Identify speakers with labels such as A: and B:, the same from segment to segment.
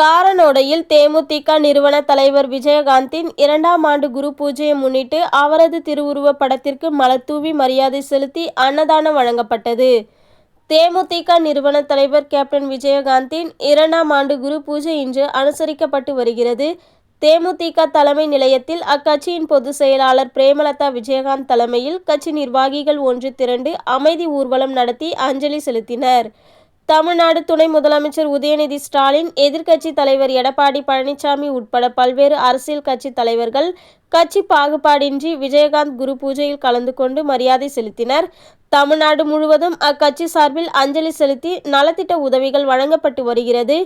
A: காரனோடையில் தேமுதிக நிறுவன தலைவர் விஜயகாந்தின் இரண்டாம் ஆண்டு குரு பூஜையை முன்னிட்டு அவரது திருவுருவப் படத்திற்கு மலத்தூவி மரியாதை செலுத்தி அன்னதானம் வழங்கப்பட்டது. தேமுதிக நிறுவன தலைவர் கேப்டன் விஜயகாந்தின் இரண்டாம் ஆண்டு குரு பூஜை இன்று அனுசரிக்கப்பட்டு வருகிறது. தேமுதிக தலைமை நிலையத்தில் அக்கட்சியின் பொதுச் செயலாளர் பிரேமலதா விஜயகாந்த் தலைமையில் கட்சி நிர்வாகிகள் ஒன்று திரண்டு அமைதி ஊர்வலம் நடத்தி அஞ்சலி செலுத்தினர். தமிழ்நாடு துணை முதலமைச்சர் உதயநிதி ஸ்டாலின் எதிர்க்கட்சி தலைவர் எடப்பாடி பழனிசாமி உட்பட பல்வேறு அரசியல் கட்சி தலைவர்கள் கட்சி பாகுபாடின்றி விஜயகாந்த் குரு பூஜையில் கலந்து கொண்டு மரியாதை செலுத்தினர். தமிழ்நாடு முழுவதும் அக்கட்சி சார்பில் அஞ்சலி செலுத்தி நலத்திட்ட உதவிகள் வழங்கப்பட்டு வருகிறது.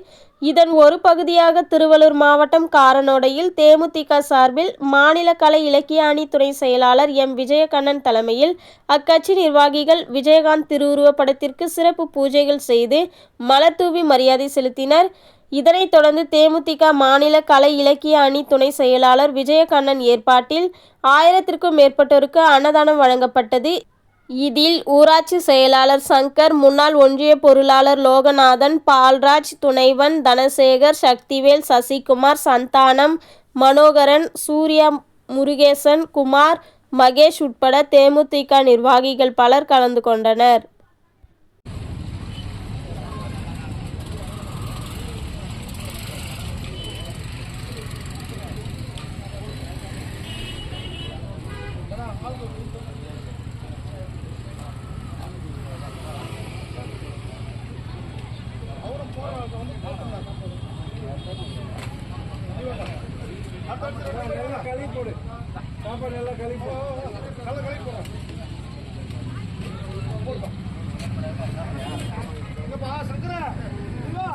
A: இதன் ஒரு பகுதியாக திருவள்ளூர் மாவட்டம் காரனோடையில் தேமுதிக சார்பில் மாநில கலை இலக்கிய அணி துணை செயலாளர் எம். விஜயகண்ணன் தலைமையில் அக்கட்சி நிர்வாகிகள் விஜயகாந்த் திருவுருவப்படத்திற்கு சிறப்பு பூஜைகள் செய்து மலர்தூவி மரியாதை செலுத்தினர். இதனைத் தொடர்ந்து தேமுதிக மாநில கலை இலக்கிய அணி துணை செயலாளர் விஜயகண்ணன் ஏற்பாட்டில் ஆயிரத்திற்கும் மேற்பட்டோருக்கு அன்னதானம் வழங்கப்பட்டது. இதில் ஊராட்சி செயலாளர் சங்கர் முன்னாள் ஒன்றிய பொருளாளர் லோகநாதன் பால்ராஜ் துணைவன் தனசேகர் சக்திவேல் சசிகுமார் சந்தானம் மனோகரன் சூர்யா முருகேசன் குமார் மகேஷ் உட்பட தேமுதிக நிர்வாகிகள் பலர் கலந்து கொண்டனர்.
B: நல்லா கழுவி போடு சாப்பாடு நல்லா கழுவி போடு நல்லா கழுவி போடு எங்கப்பா சங்கரா இங்க வா.